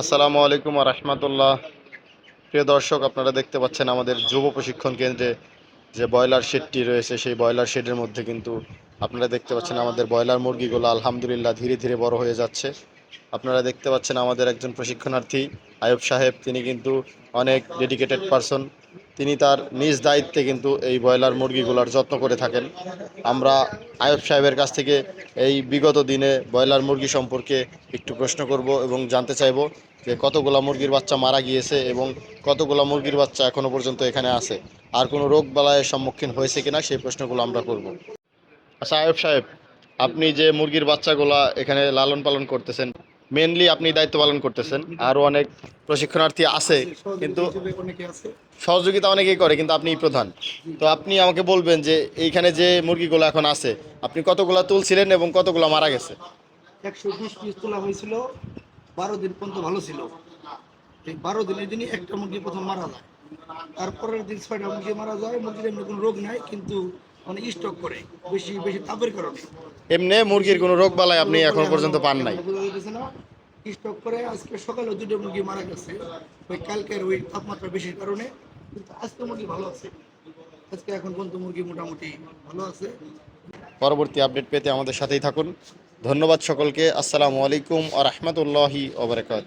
আসসালামু আলাইকুম আর রহমতুল্লাহ। প্রিয় দর্শক, আপনারা দেখতে পাচ্ছেন আমাদের যুব প্রশিক্ষণ কেন্দ্রে যে ব্রয়লার শেডটি রয়েছে, সেই ব্রয়লার শেডের মধ্যে কিন্তু আপনারা দেখতে পাচ্ছেন আমাদের ব্রয়লার মুরগিগুলো আলহামদুলিল্লাহ ধীরে ধীরে বড় হয়ে যাচ্ছে। আপনারা দেখতে পাচ্ছেন আমাদের একজন প্রশিক্ষণার্থী, আয়ুব সাহেব, তিনি কিন্তু অনেক ডেডিকেটেড পারসন তিনি তার নিজ দায়িত্বে কিন্তু এই ব্রয়লার মুরগিগুলোর যত্ন করে থাকেন। আমরা আয়ব সাহেবের কাছ থেকে এই বিগত দিনে ব্রয়লার মুরগি সম্পর্কে একটু প্রশ্ন করব এবং জানতে চাইব যে কতগুলা মুরগির বাচ্চা মারা গিয়েছে এবং কতগুলা মুরগির বাচ্চা এখনও পর্যন্ত এখানে আছে। আর কোনো রোগ বালায়ের সম্মুখীন হয়েছে কিনা সেই প্রশ্নগুলো আমরা করব। আচ্ছা আয়ব সাহেব, আপনি যে মুরগির বাচ্চাগুলা এখানে লালন পালন করতেছেন মেনলি আপনি দায়িত্ব পালন করতেছেন। আরও অনেক প্রশিক্ষণার্থী আছে, কিন্তু সহযোগিতা অনেকেই করে, কিন্তু আপনি প্রধান। তো আপনি আমাকে বলবেন যে এইখানে যে মুরগিগুলো এখন আছে, আপনি কতগুলা তুলছিলেন এবং কতগুলো মারা গেছে? একশো বিশ পিস তোলা হয়েছিল, বারো দিন পর্যন্ত ভালো ছিল। বারো দিনের দিনই একটা মুরগি প্রথম মারা যায়। তারপরের দিন ছয়টা মুরগি মারা যায়, মুরগির এমনি কোনো রোগ নাই, কিন্তু মানে স্টক করে, বেশি বেশি তাপের কারণে। এমনি মুরগির কোনো রোগ বালাই আপনি এখন পর্যন্ত পান নাই। স্টক করে আজকে সকালে দুটো মুরগি মারা গেছে। ওই কালকের ওই তাপমাত্রা বেশির কারণে। কিন্তু আজকে মুরগি ভালো আছে। আজকে এখন পর্যন্ত মুরগি মোটামুটি ভালো আছে। পরবর্তী আপডেট পেতে আমাদের সাথেই থাকুন। ধন্যবাদ সকলকে। আসসালামু আলাইকুম আ রহমতুল্লাহি ওবরাকাত